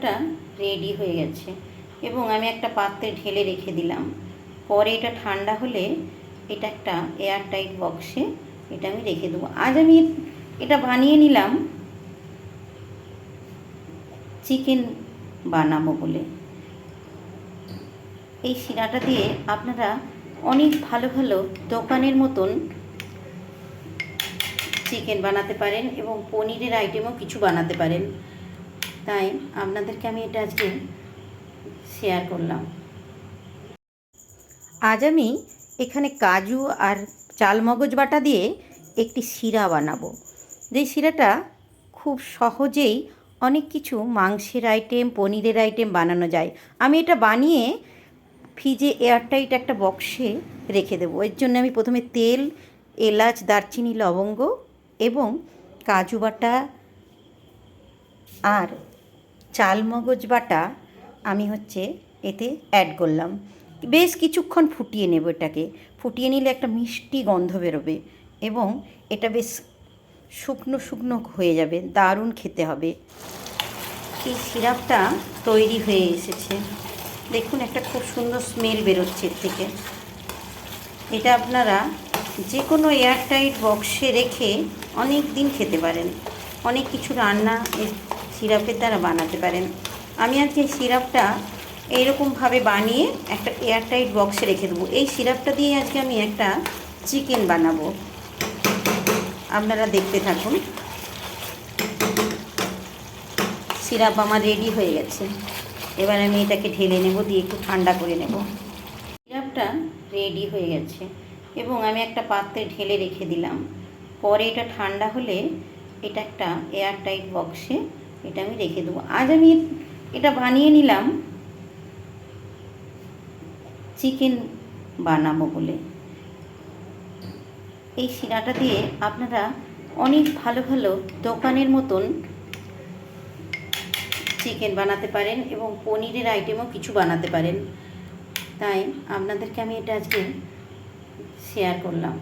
সিরাপটা ready হয়ে গেছে এবং আমি একটা পাত্রে ঢেলে রেখে দিলাম। পরে এটা ঠান্ডা হলে এটা একটা এয়ার টাইট বক্সে এটা আমি রেখে দেবো। আজ আমি এটা বানিয়ে নিলাম চিকেন বানাবো বলে। এই শিরাটা দিয়ে আপনারা অনেক ভালো ভালো দোকানের মতন চিকেন বানাতে পারেন এবং পনিরের আইটেমও কিছু বানাতে পারেন। তাই আপনাদেরকে আমি এটা আজকে শেয়ার করলাম। আজ আমি এখানে কাজু আর চালমগজ বাটা দিয়ে একটি শিরা বানাবো। যে শিরাটা খুব সহজেই অনেক কিছু মাংসের আইটেম পনিরের আইটেম বানানো যায়। আমি এটা বানিয়ে ফ্রিজে এয়ারটাইট একটা বক্সে রেখে দেবো। এর জন্য আমি প্রথমে তেল, এলাচ, দারচিনি, লবঙ্গ এবং কাজু বাটা আর চালমগজ বাটা আমি হচ্ছে এতে অ্যাড করলাম। বেশ কিছুক্ষণ ফুটিয়ে নেব এটাকে। ফুটিয়ে নিলে একটা মিষ্টি গন্ধ বেরোবে এবং এটা বেশ শুকনো শুকনো হয়ে যাবে, দারুণ খেতে হবে। এই সিরাপটা তৈরি হয়ে এসেছে। দেখুন, একটা খুব সুন্দর স্মেল বেরোচ্ছে এর থেকে। এটা আপনারা যে কোনো এয়ারটাইট বক্সে রেখে অনেক দিন খেতে পারেন। অনেক কিছু রান্না সিরাপের দ্বারা বানাতে পারেন। আমি আজকে সিরাপটা এইরকমভাবে বানিয়ে একটা এয়ারটাইট বক্সে রেখে দেবো। এই সিরাপটা দিয়ে আজকে আমি একটা চিকেন বানাবো। আপনারা দেখতে থাকুন। সিরাপ আমার রেডি হয়ে গেছে। এবার আমি এটাকে ঢেলে নেব, দিয়ে একটু ঠান্ডা করে নেব। সিরাপটা রেডি হয়ে গেছে এবং আমি একটা পাত্রে ঢেলে রেখে দিলাম। পরে এটা ঠান্ডা হলে এটা একটা এয়ার টাইট বক্সে এটা আমি রেখে দেবো। আজ আমি এটা বানিয়ে নিলাম। চিকেন বানাবো বলে। এই শিরাটা দিয়ে আপনারা অনেক ভালো ভালো দোকানের মতন চিকেন বানাতে পারেন এবং পনিরের আইটেমও কিছু বানাতে পারেন। তাই আপনাদেরকে আমি এটা আজকে শেয়ার করলাম।